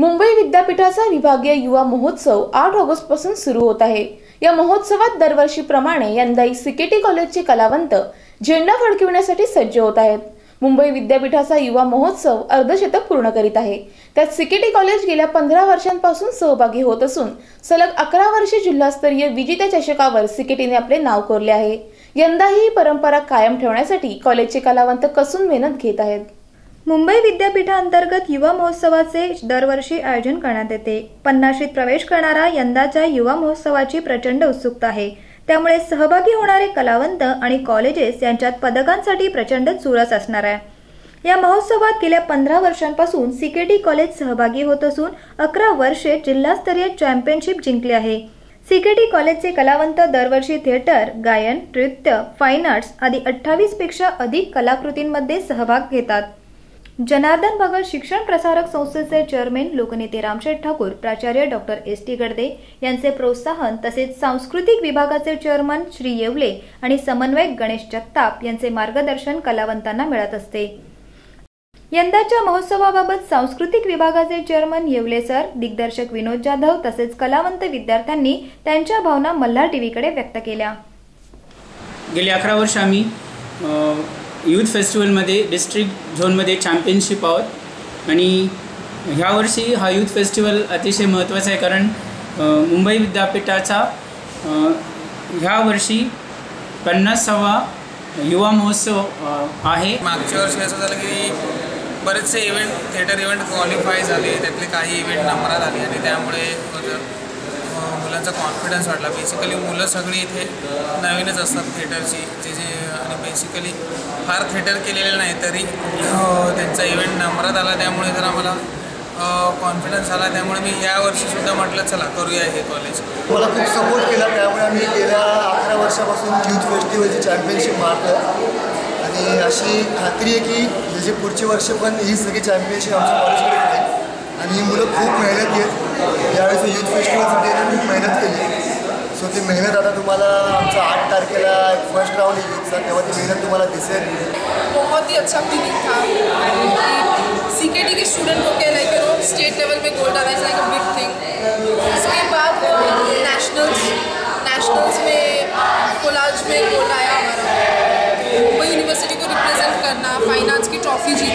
मुंबई विद्यापीठाचा विभागीय युवा महोत्सव आठ ऑगस्टपासून सुरू होत आहे. या महोत्सवात दरवर्षीप्रमाणे यंदाही सिकेटी कॉलेजचे कलावंत झेंडा फडकविण्यासाठी सज्ज होत आहेत. मुंबई विद्यापीठाचा युवा महोत्सव अर्धशतक पूर्ण करीत आहे. त्यात सिकेटी कॉलेज गेल्या पंधरा वर्षांपासून सहभागी होत असून सलग अकरा वर्षे जिल्हास्तरीय विजेत्या चषकावर सिकेटीने आपले नाव कोरले आहे. यंदाही ही परंपरा कायम ठेवण्यासाठी कॉलेजचे कलावंत कसून मेहनत घेत आहेत. मुंबई विद्यापीठांतर्गत युवा महोत्सवाचे दरवर्षी आयोजन करण्यात येते. पन्नाशीत प्रवेश करणारा यंदाच्या युवा महोत्सवाची प्रचंड उत्सुकता आहे. त्यामुळे सहभागी होणारे कलावंत आणि कॉलेजेस यांच्यात पदकांसाठी प्रचंड चुरस असणार आहे. या महोत्सवात गेल्या पंधरा वर्षांपासून सीकेटी कॉलेज सहभागी होत असून अकरा वर्षे जिल्हास्तरीय चॅम्पियनशिप जिंकली आहे. सीकेटी कॉलेजचे कलावंत दरवर्षी थिएटर गायन नृत्य फाईन आर्ट्स आदी अठ्ठावीसपेक्षा अधिक कलाकृतींमध्ये सहभाग घेतात. जनार्दन भगत शिक्षण प्रसारक संस्थेचे चेअरमॅन लोकनेते रामशेठ ठाकूर प्राचार्य डॉक्टर एस टी गडदे यांचे प्रोत्साहन तसेच सांस्कृतिक विभागाचे चेअरमन श्री येवले आणि समन्वयक गणेश जगताप यांचे मार्गदर्शन कलावंतांना मिळत असते. यंदाच्या महोत्सवाबाबत सांस्कृतिक विभागाचे चेअरमन येवले सर दिग्दर्शक विनोद जाधव तसेच कलावंत विद्यार्थ्यांनी त्यांच्या भावना मल्हार टीव्हीकडे व्यक्त केल्या. गेली अकरा वर्ष आम्ही यूथ फेस्टिवलमध्ये डिस्ट्रिक्ट झोनमध्ये चॅम्पियनशिप आहोत. आणि ह्यावर्षी हा यूथ फेस्टिवल अतिशय महत्त्वाचा आहे कारण मुंबई विद्यापीठाचा ह्या वर्षी पन्नासावा युवा महोत्सव आहे. मागच्या वर्षी असं झालं की बरेचसे इव्हेंट थिएटर इव्हेंट क्वालिफाय झाले. त्यातले काही इव्हेंट नंबरात आले आणि त्यामुळे मुलांचा कॉन्फिडन्स वाढला. बेसिकली मुलं सगळी इथे नवीनच असतात थिएटरची जे जे आणि बेसिकली फार थिएटर केलेलं नाही तरी त्यांचा इव्हेंट नंबरात आला. त्यामुळे जर आम्हाला कॉन्फिडन्स आला. त्यामुळे मी या वर्षीसुद्धा म्हटलं चला करूया हे कॉलेज मला खूप सपोर्ट केला. त्यामुळे आम्ही गेल्या अकरा वर्षापासून यूथ फेस्टिवलची चॅम्पियनशिप मारतो आणि अशी खात्री आहे की जे पुढची वर्ष पण ही सगळी चॅम्पियनशिप आमच्या कॉलेजकडे ही मुलं खूप मेहनत घेत यावेळेस यूथ फेस्टिवलसाठी खूप मेहनत केली सो ती मेहनत आता तुम्हाला आमचा आठ तारखेला फ़र्स्ट राउंड तेव्हा ती मेहनत तुम्हाला दिसेल. बहुत ही अच्छा फीलिंग था. सी के टी के स्टूडेंट को क्या like you know state level में गोल्ड आना is like a big thing इसके बाद नेशनल्स नेशनल्स में कोलाज में गोल्ड आया हमारा. मुंबई यूनिवर्सिटी को रिप्रेजेंट करना फाइन आर्ट्स की ट्रॉफी एंड